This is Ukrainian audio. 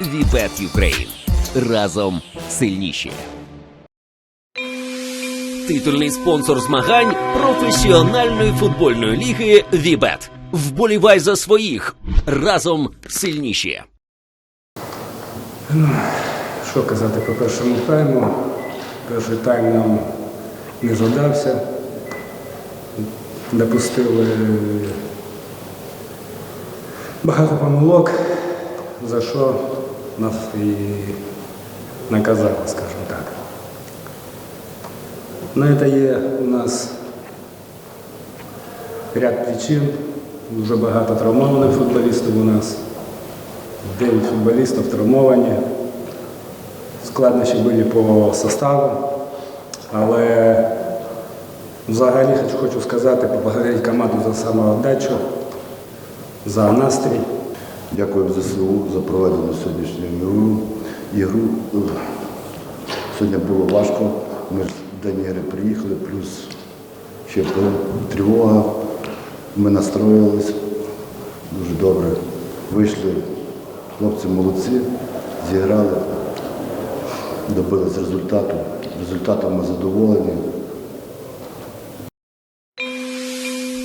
Вібет Юкрейн. Разом сильніші. Титульний спонсор змагань професіональної футбольної ліги Вібет. Вболівай за своїх. Разом сильніші. Що казати по першому тайму? Перший тайм нам не задався. Допустили багато помилок, за що нас і наказали, скажімо так. На це є у нас ряд причин. Дуже багато травмованих футболістів у нас. Дев'ять футболістів травмовані. Складнощі були по составу, але взагалі хочу, хочу сказати, поблагодарити команду за самоотдачу, за настрій. Дякую ЗСУ за проведену сьогоднішню ігру. ігру. Сьогодні було важко. Ми ж в день ігри приїхали, плюс ще тривога. Ми настроїлись дуже добре. Вийшли, хлопці молодці, зіграли, добились результату. Результатом ми задоволені.